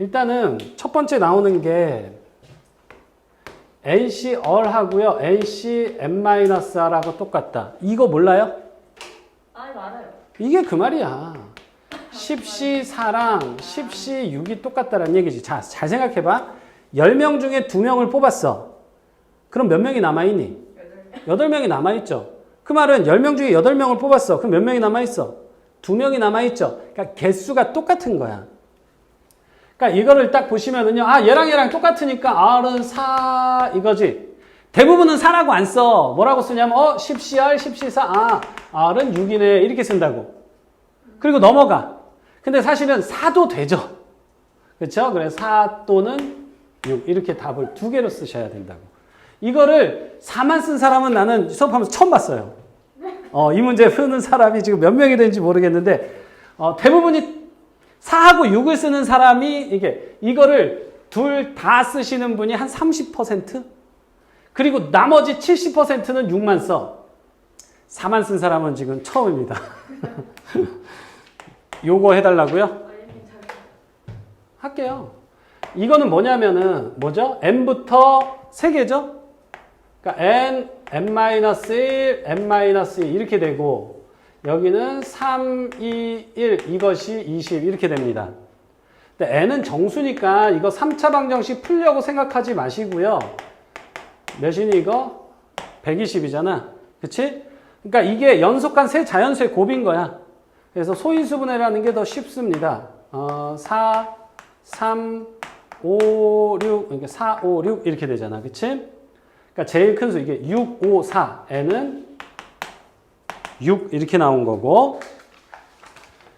일단은 첫 번째 나오는 게 NC 얼 하고요. NC n-r하고 똑같다. 이거 몰라요? 아니 알아요. 이게 그 말이야. 10C 4랑 10C 6이 똑같다는 얘기지. 자, 잘 생각해봐. 10명 중에 2명을 뽑았어. 그럼 몇 명이 남아있니? 여덟 명. 8명이 남아있죠. 그 말은 10명 중에 8명을 뽑았어. 그럼 몇 명이 남아있어? 2명이 남아있죠. 그러니까 개수가 똑같은 거야. 그러니까 이거를 딱 보시면은요. 아, 얘랑 얘랑 똑같으니까 R은 4 이거지. 대부분은 4라고 안 써. 뭐라고 쓰냐면 어, 10CR, 10C4. 아, R은 6이네. 이렇게 쓴다고. 그리고 넘어가. 근데 사실은 4도 되죠. 그렇죠? 그래서 4 또는 6 이렇게 답을 두 개로 쓰셔야 된다고. 이거를 4만 쓴 사람은 나는 수업하면서 처음 봤어요. 어, 이 문제 푸는 사람이 지금 몇 명이 되는지 모르겠는데 어, 대부분이 4하고 6을 쓰는 사람이 이게 이거를 둘 다 쓰시는 분이 한 30%? 그리고 나머지 70%는 6만 써. 4만 쓴 사람은 지금 처음입니다. 요거 해달라고요? 할게요. 이거는 뭐냐면은 뭐죠? n부터 3개죠? 그러니까 n, n-1, n-2 이렇게 되고 여기는 3, 2, 1 이것이 20 이렇게 됩니다. 근데 n은 정수니까 이거 3차 방정식 풀려고 생각하지 마시고요. 몇이니 이거? 120이잖아. 그치? 그러니까 이게 연속한 세 자연수의 곱인 거야. 그래서 소인수분해라는 게 더 쉽습니다. 어, 4, 3, 5, 6, 그러니까 4, 5, 6 이렇게 되잖아. 그치? 그러니까 제일 큰 수, 이게 6, 5, 4. n은 6 이렇게 나온 거고.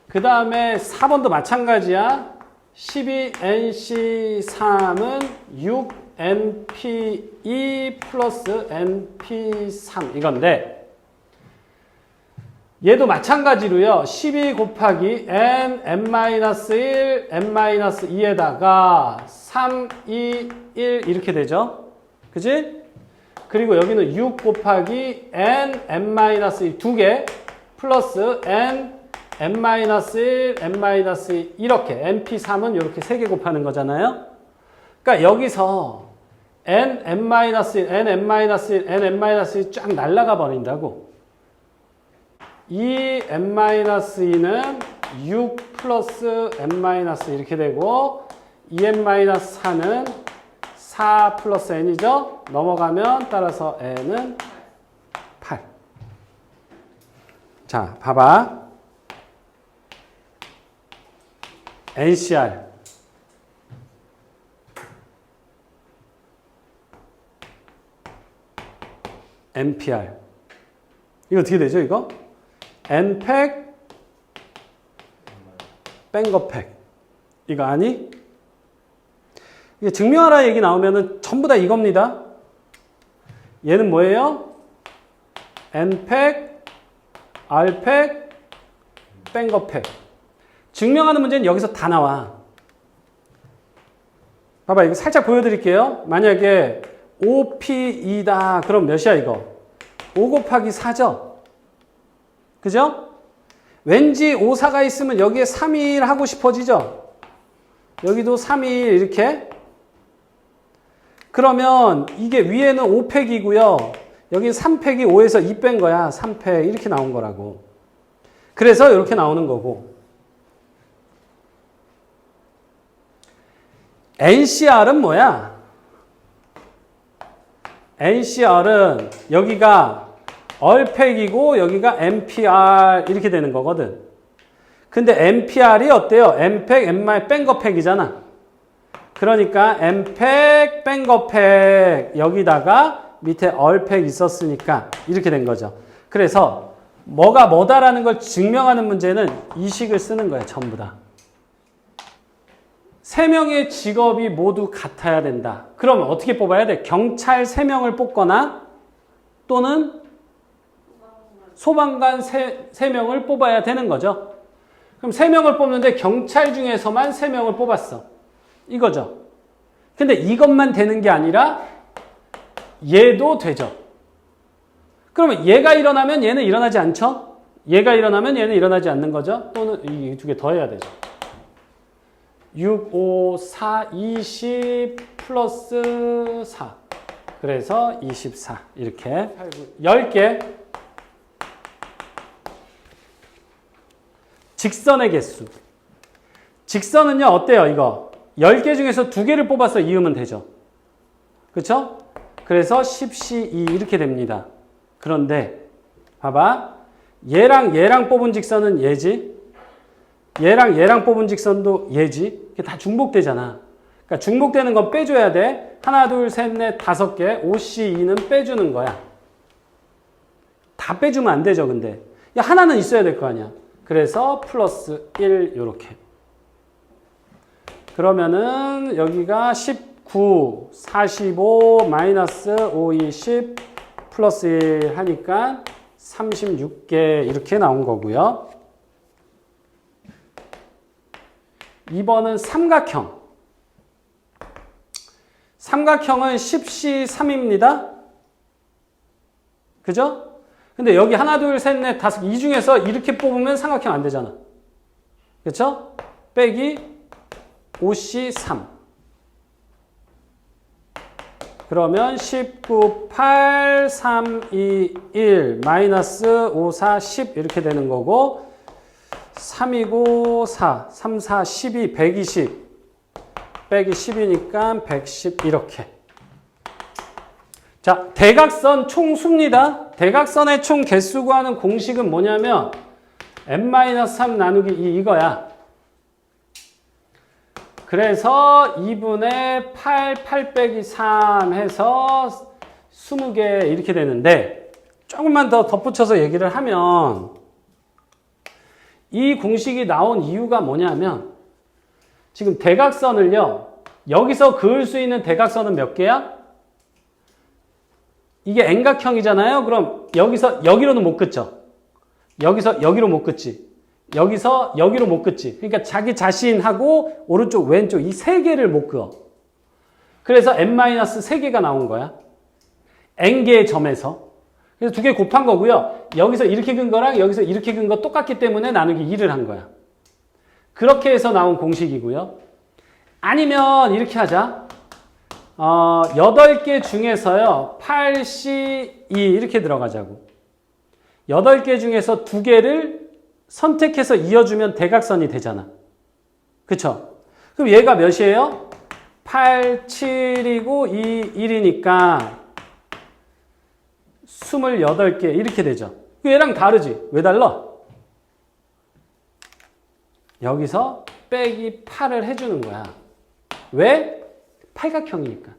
그 다음에 4번도 마찬가지야. 12nc3은 6np2 플러스 np3 이건데, 얘도 마찬가지로요. 12 곱하기 n, n-1, n-2에다가 3, 2, 1 이렇게 되죠. 그지? 그리고 여기는 6 곱하기 n, n-2 두개 플러스 n, n-1, n-2 이렇게 np3은 이렇게 세 개 곱하는 거잖아요. 그러니까 여기서 n, n-1, n, n-1, n, n-2쫙 날라가 버린다고. 이 n-2는 6 플러스 n- 이렇게 되고 2n-4는 4 플러스 n이죠. 넘어가면 따라서 n은 8. 자, 봐봐. NCR. NPR. 이거 어떻게 되죠, 이거? n팩 뺀거팩 이거 아니? 증명하라 얘기 나오면은 전부 다 이겁니다. 얘는 뭐예요? n팩 r팩 뺀거팩 증명하는 문제는 여기서 다 나와. 봐봐 이거 살짝 보여드릴게요. 만약에 5p2다 그럼 몇이야 이거? 5 곱하기 4죠? 그죠? 왠지 5, 4가 있으면 여기에 3, 1 하고 싶어지죠? 여기도 3, 1 이렇게. 그러면 이게 위에는 5팩이고요. 여기 3팩이 5에서 2 뺀 거야. 3팩 이렇게 나온 거라고. 그래서 이렇게 나오는 거고. NCR은 뭐야? NCR은 여기가 얼팩이고 여기가 NPR 이렇게 되는 거거든. 근데 NPR이 어때요? N팩, N마이 뺀거 팩이잖아. 그러니까 N팩, 뺀거팩 여기다가 밑에 얼팩 있었으니까 이렇게 된 거죠. 그래서 뭐가 뭐다라는 걸 증명하는 문제는 이 식을 쓰는 거야, 전부 다. 세 명의 직업이 모두 같아야 된다. 그러면 어떻게 뽑아야 돼? 경찰 세 명을 뽑거나 또는 소방관 세, 세 명을 뽑아야 되는 거죠. 그럼 세 명을 뽑는데 경찰 중에서만 세 명을 뽑았어. 이거죠. 근데 이것만 되는 게 아니라 얘도 되죠. 그러면 얘가 일어나면 얘는 일어나지 않죠? 얘가 일어나면 얘는 일어나지 않는 거죠. 또는 이 두 개 더 해야 되죠. 6, 5, 4, 20 플러스 4. 그래서 24. 이렇게 10개. 직선의 개수. 직선은요, 어때요, 이거? 10개 중에서 2개를 뽑아서 이으면 되죠. 그쵸? 그래서 10C2 이렇게 됩니다. 그런데, 봐봐. 얘랑 얘랑 뽑은 직선은 얘지. 얘랑 얘랑 뽑은 직선도 얘지. 이게 다 중복되잖아. 그러니까 중복되는 건 빼줘야 돼. 하나, 둘, 셋, 넷, 다섯 개. OC2는 빼주는 거야. 다 빼주면 안 되죠, 근데. 야, 하나는 있어야 될 거 아니야. 그래서 플러스 1, 요렇게. 그러면은 여기가 19, 45, 마이너스 5, 20, 플러스 1 하니까 36개 이렇게 나온 거고요. 2번은 삼각형. 삼각형은 10C 3입니다. 그죠? 근데 여기 하나, 둘, 셋, 넷, 다섯, 이 중에서 이렇게 뽑으면 삼각형 안 되잖아. 그쵸? 빼기 5C 3. 그러면 19, 8, 3, 2, 1, 마이너스 5, 4, 10 이렇게 되는 거고 3이고 4, 3, 4, 12, 120 빼기 10이니까 110 이렇게. 자 대각선 총수입니다. 대각선의 총 개수 구하는 공식은 뭐냐면 n-3 나누기 2 이거야 그래서 2분의 8, 8 빼기 3 해서 20개 이렇게 되는데 조금만 더 덧붙여서 얘기를 하면 이 공식이 나온 이유가 뭐냐면 지금 대각선을요 여기서 그을 수 있는 대각선은 몇 개야? 이게 N각형이잖아요. 그럼 여기서 여기로는 못 긋죠. 여기서 여기로 못 긋지. 여기서 여기로 못 긋지. 그러니까 자기 자신하고 오른쪽 왼쪽 이 세 개를 못 그어. 그래서 n-3 개가 나온 거야. n개의 점에서. 그래서 두 개 곱한 거고요. 여기서 이렇게 근 거랑 여기서 이렇게 근 거 똑같기 때문에 나누기 2를 한 거야. 그렇게 해서 나온 공식이고요. 아니면 이렇게 하자. 어, 8개 중에서요. 8C2 이렇게 들어가자고. 8개 중에서 두 개를 선택해서 이어주면 대각선이 되잖아. 그쵸? 그럼 얘가 몇이에요? 8, 7이고 2, 1이니까 28개 이렇게 되죠. 얘랑 다르지? 왜 달라? 여기서 빼기 8을 해주는 거야. 왜? 팔각형이니까.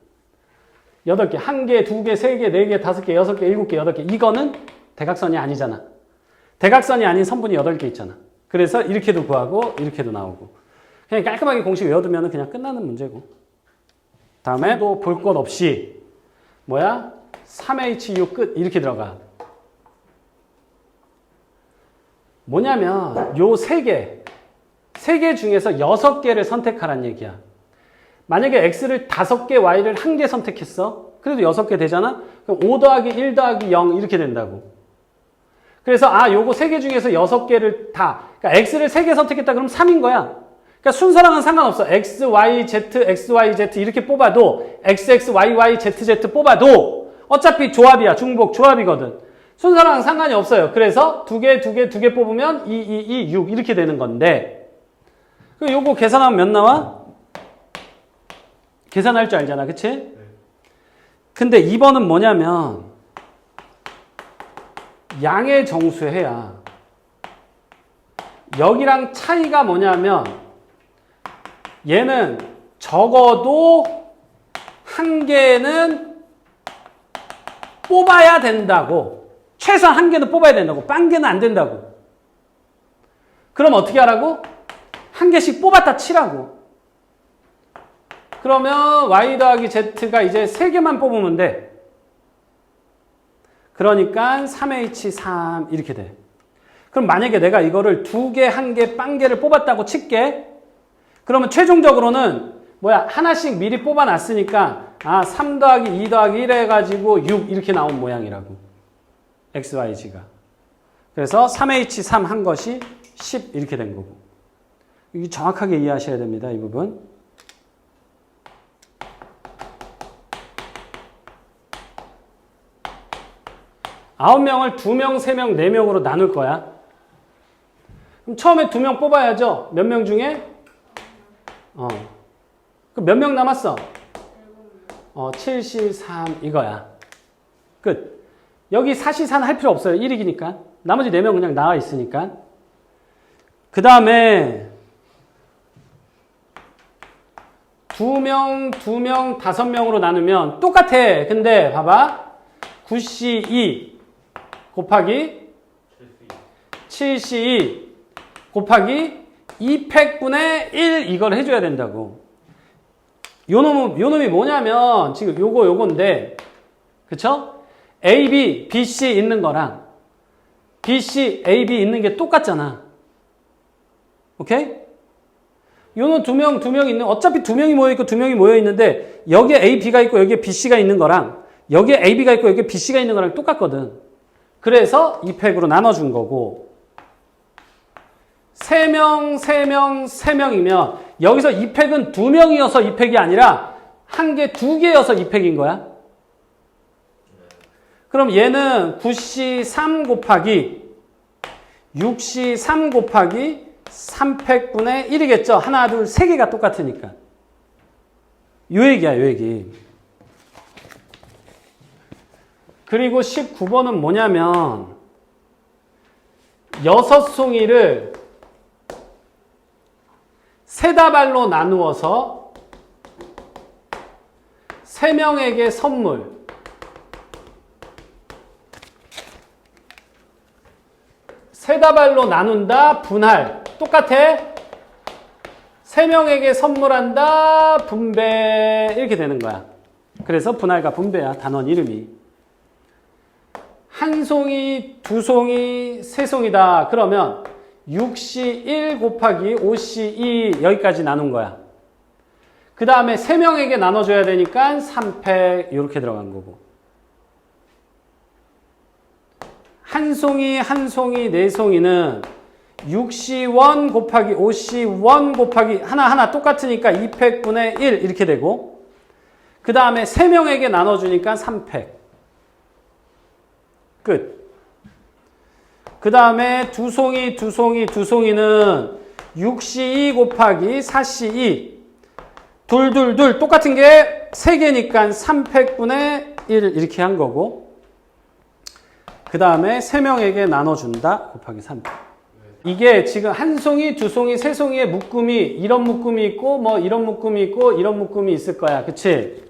8개, 1개, 2개, 3개, 4개, 5개, 6개, 7개, 8개. 이거는 대각선이 아니잖아. 대각선이 아닌 선분이 8개 있잖아. 그래서 이렇게도 구하고 이렇게도 나오고. 그냥 깔끔하게 공식 외워두면 그냥 끝나는 문제고. 다음에 또 볼 것 없이 뭐야? 3HU 끝 이렇게 들어가. 뭐냐면 요 세 개, 세 개 중에서 여섯 개를 선택하란 얘기야. 만약에 x를 다섯 개, y를 한 개 선택했어. 그래도 여섯 개 되잖아. 그럼 5 더하기 1 더하기 0 이렇게 된다고. 그래서 아, 요거 세 개 중에서 여섯 개를 다. 그러니까 x를 세 개 선택했다 그러면 3인 거야. 그러니까 순서랑은 상관없어. x, y, z, x, y, z 이렇게 뽑아도 x, x, y, y, z, z 뽑아도 어차피 조합이야. 중복 조합이거든. 순서랑은 상관이 없어요. 그래서 두 개, 두 개, 두 개 뽑으면 2, 2, 2, 6 이렇게 되는 건데 그 요거 계산하면 몇 나와? 계산할 줄 알잖아. 그치? 근데 2번은 뭐냐면 양의 정수해야 여기랑 차이가 뭐냐면 얘는 적어도 한 개는 뽑아야 된다고 최소한 한 개는 뽑아야 된다고 빵 개는 안 된다고 그럼 어떻게 하라고? 한 개씩 뽑았다 치라고 그러면 y 더하기 z가 이제 세 개만 뽑으면 돼. 그러니까 3h3 이렇게 돼. 그럼 만약에 내가 이거를 두 개, 한 개, 빵 개를 뽑았다고 칠게. 그러면 최종적으로는 뭐야 하나씩 미리 뽑아놨으니까 아 3 더하기 2 더하기 1 해가지고 6 이렇게 나온 모양이라고. x, y, z가. 그래서 3h3 한 것이 10 이렇게 된 거고. 이 정확하게 이해하셔야 됩니다. 이 부분. 아홉 명을 두 명, 세 명, 네 명으로 나눌 거야. 그럼 처음에 두 명 뽑아야죠. 몇 명 중에? 어. 그럼 몇 명 남았어? 어, 73 이거야. 끝. 여기 사시산 할 필요 없어요. 1이기니까. 나머지 4명 그냥 나와 있으니까. 그 다음에 두 명, 두 명, 다섯 명으로 나누면 똑같아. 근데 봐봐. 9C2 곱하기 7C2 곱하기 2팩분의 1 이걸 해줘야 된다고. 요 놈은, 요 놈이 뭐냐면 지금 요거 요건데 그쵸? A, B, B, C 있는 거랑 B, C, A, B 있는 게 똑같잖아. 오케이? 요는 두 명, 두 명 있는, 어차피 두 명이 모여있고 두 명이 모여있는데, 여기에 A, B가 있고 여기에 B, C가 있는 거랑, 여기에 A, B가 있고 여기에 B, C가 있는 거랑 똑같거든. 그래서 이 팩으로 나눠준 거고, 세 명, 세 명, 세 명이면, 여기서 이 팩은 두 명이어서 이 팩이 아니라, 한 개, 두 개여서 이 팩인 거야. 그럼 얘는 9C3 곱하기 6C3 곱하기 3팩분의 1이겠죠? 하나, 둘, 세 개가 똑같으니까. 요 얘기야, 요 얘기. 그리고 19번은 뭐냐면, 여섯 송이를 세 다발로 나누어서 세 명에게 선물, 세 다발로 나눈다, 분할. 똑같아. 세 명에게 선물한다, 분배. 이렇게 되는 거야. 그래서 분할과 분배야, 단원 이름이. 한 송이, 두 송이, 세 송이다. 그러면 6C 1 곱하기 5C 2 여기까지 나눈 거야. 그 다음에 세 명에게 나눠줘야 되니까 3팩 이렇게 들어간 거고. 한 송이, 한 송이, 네 송이는 6C1 곱하기 5C1 곱하기 하나하나 똑같으니까 2팩분의 1 이렇게 되고 그 다음에 3명에게 나눠주니까 3팩 끝. 그 다음에 두 송이, 두 송이, 두 송이는 6C2 곱하기 4C2 둘, 둘, 둘 똑같은 게 3개니까 3팩분의 1 이렇게 한 거고 그 다음에 세 명에게 나눠준다 곱하기 3. 이게 지금 한 송이, 두 송이, 세 송이의 묶음이 이런 묶음이 있고 뭐 이런 묶음이 있고 이런 묶음이 있을 거야. 그치?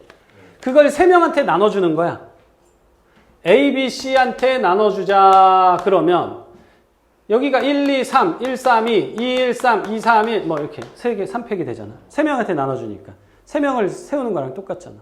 그걸 세 명한테 나눠주는 거야. A, B, C한테 나눠주자 그러면 여기가 1, 2, 3, 1, 3, 2, 2, 1, 3, 2, 3, 1 뭐 이렇게 세 개, 3팩이 되잖아. 세 명한테 나눠주니까. 세 명을 세우는 거랑 똑같잖아.